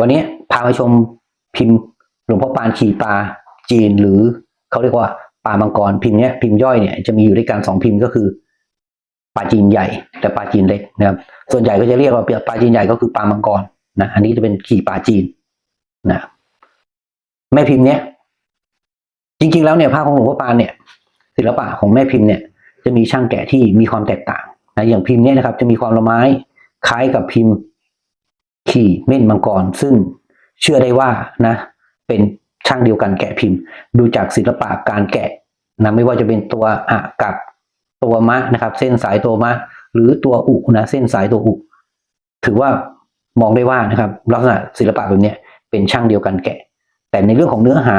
วันนี้พามาชมพิมพ์หลวงพ่อปานขี่ปลาจีนหรือเขาเรียกว่าปลามังกรพิมพ์เนี้ยพิมพ์ย่อยเนี่ยจะมีอยู่ด้วยกันสองพิมพ์ก็คือปลาจีนใหญ่แต่ปลาจีนเล็กนะครับ ส่วนใหญ่ก็จะเรียกว่าปลาจีนใหญ่ก็คือปลามังกรนะอันนี้จะเป็นขี่ปลาจีนนะแม่พิมพ์เนี้ยจริง ๆ แล้วเนี่ยภาพของหลวงพ่อปานเนี่ย ศิลปะของแม่พิมพ์เนี่ยจะมีช่างแกะที่มีความแตกต่างนะอย่างพิมพ์เนี่ยนะครับ จะมีความละไม้คล้ายกับพิมพ์ ขี่เม่นมังกร ซึ่งเชื่อได้ว่านะ เป็นช่างเดียวกันแกะพิมพ์ ดูจากศิลปะการแกะนะไม่ว่าจะเป็นตัวอะกับตัวมะนะครับ เส้นสายตัวมะ หรือตัวอุนะเส้นสายตัวอุถือว่ามองได้ว่านะครับ ลักษณะศิลปะแบบนี้เป็นช่างเดียวกันแกะ แต่ในเรื่องของเนื้อหา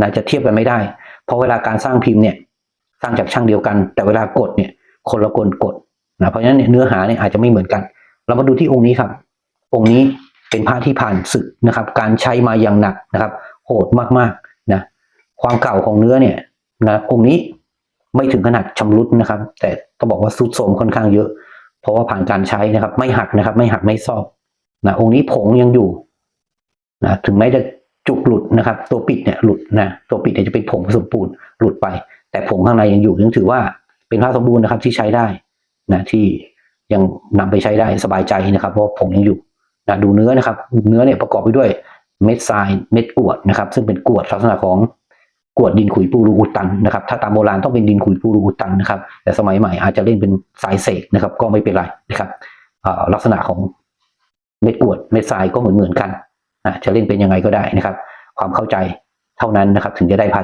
นะจะเทียบกันไม่ได้ เพราะเวลาการสร้างพิมพ์เนี่ยสร้างจากช่างเดียวกัน แต่เวลากดเนี่ยคนละคนกดนะเพราะฉะนั้นเนี่ยเนื้อหาเนี่ยอาจจะไม่เหมือนกัน เรามาดูที่องค์นี้ครับ องค์นี้เป็นพระที่ผ่านศึกนะครับ การใช้มาอย่างหนักนะครับ โหดมากๆนะความเก่าของเนื้อเนี่ยนะองค์นี้ไม่ถึงขนาดชำรุดนะครับ แต่ต้องบอกว่าสุดโทมค่อนข้างเยอะ เพราะว่าผ่านการใช้นะครับ ไม่หักนะครับ ไม่หักไม่ซอกนะองค์นี้ผงยังอยู่นะถึงแม้จะจุกหลุดนะครับ ตัวปิดเนี่ยหลุดนะตัวปิดเนี่ยจะเป็นผงผสมปูนหลุดไป แต่ผงข้างในยังอยู่ยังถือว่าเป็นผ้าสมบูรณ์นะครับที่ใช้ได้นะที่ยังนำไปใช้ได้สบายใจนะครับเพราะผงยังอยู่ นะดูเนื้อนะครับ เนื้อเนี่ยประกอบไปด้วยเม็ดทรายเม็ดกรวดนะครับ ซึ่งเป็นกรวดลักษณะของกรวดดินขุยปูรูอุดตันนะครับถ้าตามโบราณต้องเป็นดินขุยปูรูอุดตันนะครับ แต่สมัยใหม่อาจจะเล่นเป็นสายเสกนะครับ ก็ไม่เป็นไรนะครับลักษณะของเม็ดกรวดเม็ดทรายก็เหมือนเหมือนๆกันะจะเล่นเป็นยังไงก็ได้นะครับ ความเข้าใจเท่านั้นนะครับ ถึงจะได้พา